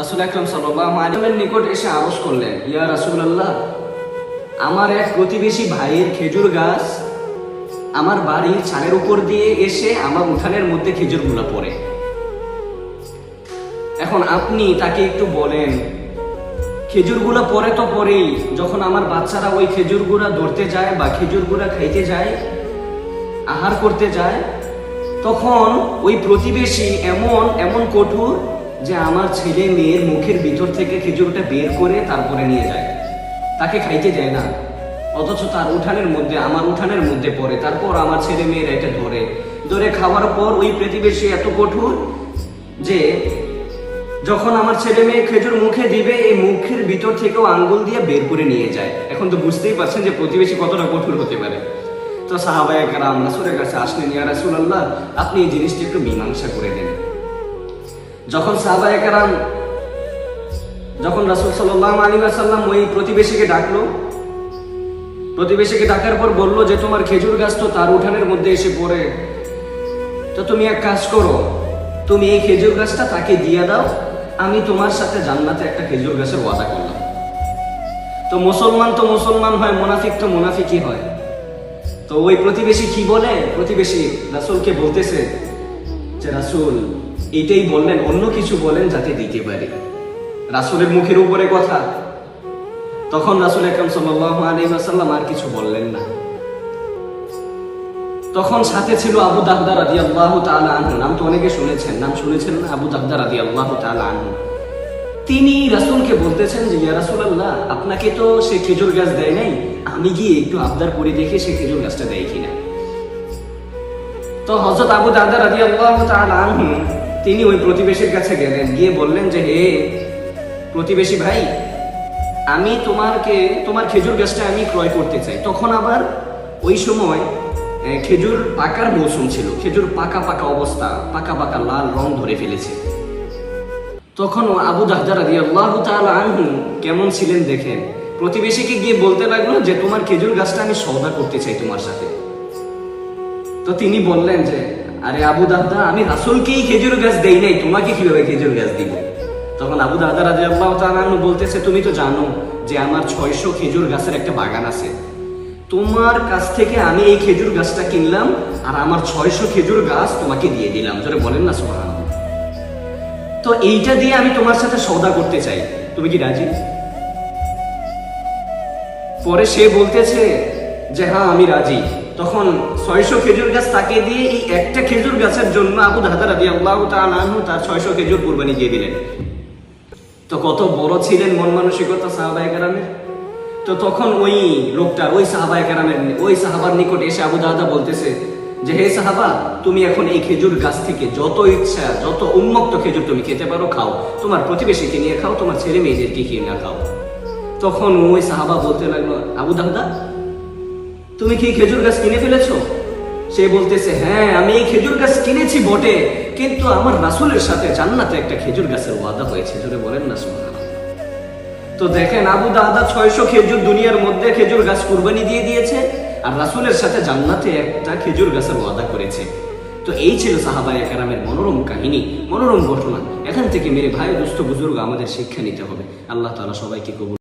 রাসুল আকরম সাল্লাহ আলমের নিকট এসে আরজ করলেন, ইয়া রাসুল্লাহ আমার এক প্রতিবেশী ভাইয়ের খেজুর গাছ আমার বাড়ির ছাদের উপর দিয়ে এসে আমার উঠানের মধ্যে খেজুরগুলো পড়ে। এখন আপনি তাকে একটু বলেন, খেজুরগুলো পরে তো পরেই যখন আমার বাচ্চারা ওই খেজুর খেজুরগুলা ধরতে যায় বা খেজুর খেজুরগুলা খাইতে যায়, আহার করতে যায়, তখন ওই প্রতিবেশী এমন এমন কঠোর যে আমার ছেলে মেয়ের মুখের ভিতর থেকে খেজুরটা বের করে তারপরে নিয়ে যায়। তাকে খাইতে যায় না। অথচ তার উঠানের মধ্যে, আমার উঠানের মধ্যে পড়ে। তারপর আমার ছেলে মেয়েরা এটা ধরে। ধরে খাওয়ার পর ওই প্রতিবেশী এত কঠোর যে, যখন আমার ছেলে মেয়ে খেজুর মুখে দিবে, এই মুখের ভিতর থেকেও আঙ্গুল দিয়ে বের করে নিয়ে যায়। এখন তো বুঝতেই পারছেন যে প্রতিবেশী কতটা কঠোর হতে পারে। তো সাহাবায় কারাম, রাসুলের কাছে আসলেন, ইয়া রাসুলাল্লাহ, আপনি এই জিনিসটি একটু মীমাংসা করে দেন। যখন সাহাবায় কারাম যখন রাসুল সাল্লাহ আলী সাল্লাম ওই প্রতিবেশীকে ডাকলো, প্রতিবেশীকে ডাকার পর বলল যে, তোমার খেজুর গাছ তো তার উঠানের মধ্যে এসে পড়ে। তো তুমি এক কাজ করো, তুমি এই খেজুর গাছটা তাকে দিয়ে দাও, আমি তোমার সাথে জান্নাতে একটা খেজুর গাছের ওয়াদা করলাম। তো মুসলমান তো মুসলমান হয়, মুনাফিক তো মোনাফিকই হয়। তো ওই প্রতিবেশী কি বলে? প্রতিবেশী রাসুলকে বলতেছে যে, রাসুল এটাই বললেন, অন্য কিছু বলেন যাতে দিতে পারি। রাসুলের মুখের উপরে কথা। তখন রাসুল আকরম সাল্লাম আর কিছু বললেন না। তখন সাথে ছিল আবু দাহদা রাদি আল্লাহ আনহু। নাম তো অনেকে শুনেছেন। নাম শুনেছেন না? আবু দাহদা রাদি আল্লাহ আনহু। তিনি রাসুলকে বলতেছেন যে, ইয়া রাসুল আল্লাহ আপনাকে তো সে খেজুর গাছ দেয় নাই? আমি গিয়ে একটু আবদার করে দেখে সে খেজুর গাছটা দেয় কিনা। তো হজরত আবু দাদা রাজি আল্লাহ আনহু তিনি ওই প্রতিবেশীর কাছে গেলেন। গিয়ে বললেন যে, হে প্রতিবেশী ভাই, আমি তোমারকে, তোমার খেজুর গাছটা আমি ক্রয় করতে চাই। তখন আবার ওই সময় খেজুর পাকার মৌসুম ছিল। খেজুর পাকা পাকা অবস্থা, পাকা পাকা লাল রং ধরে ফেলেছে। তখন আবু দাহদা রাজি আল্লাহ আনহু কেমন ছিলেন দেখেন প্রতিবেশীকে গিয়ে বলতে লাগল যে, তোমার খেজুর গাছটা আমি সওদা করতে চাই তোমার সাথে। তো তিনি বললেন যে আরে আবু দাদা, আমি রাসুলকেই খেজুর গাছ দেই নাই, তোমাকে কীভাবে খেজুর গাছ দিব? তখন আবু দাদা রাজি আল্লাহ তালু বলতেছে, তুমি তো জানো যে আমার ছয়শো খেজুর গাছের একটা বাগান আছে। তোমার কাছ থেকে আমি এই খেজুর গাছটা কিনলাম আর আমার ছয়শো খেজুর গাছ তোমাকে দিয়ে দিলাম। জোরে বলেন না সোহান তো এইটা দিয়ে আমি তোমার সাথে সৌদা করতে চাই। তুমি কি রাজি? পরে সে বলতেছে যে হ্যাঁ আমি রাজি। তখন ছয়শো খেজুর গাছ তাকে দিয়ে এই একটা খেজুর গাছের জন্য আবু দাদা রাজি আল্লাহ তালু তার ছয়শো খেজুর কুরবানি দিয়ে দিলেন। তো কত বড় ছিলেন মন মানসিকতা সাহাবাই কারামের? তো তখন ওই লোকটা, ওই সাহাবাই কারামের ওই সাহাবার নিকট এসে আবু দাদা বলতেছে যে, হে সাহাবা, তুমি এখন এই খেজুর গাছ থেকে যত ইচ্ছা, যত উন্মুক্ত খেজুর তুমি খেতে পারো, খাও। তোমার প্রতিবেশীকে নিয়ে খাও, তোমার ছেলে মেয়েদেরকে খেয়ে না খাও। তখন ওই সাহাবা বলতে লাগল, আবু দাদা তুমি কি খেজুর গাছ কিনে ফেলেছো? সে বলতেছে হ্যাঁ আমি এই খেজুর গাছ কিনেছি বটে, কিন্তু আমার রাসুলের সাথে জান্নাতে একটা খেজুর গাছের ওয়াদা হয়েছে। জোরে বলেন না, সুবহানাল্লাহ। তো দেখেন, আবু দাদা ছয়শো খেজুর দুনিয়ার মধ্যে খেজুর গাছ কুরবানি দিয়ে দিয়েছে আর রাসুলের সাথে জান্নাতে একটা খেজুর গাছের ওয়াদা করেছে। তো এই ছিল সাহাবাই কারামের মনোরম কাহিনী, মনোরম ঘটনা। এখান থেকে মেরে ভাই, দুস্থ বুজুর্গ, আমাদের শিক্ষা নিতে হবে। আল্লাহ তাআলা সবাইকে কবুল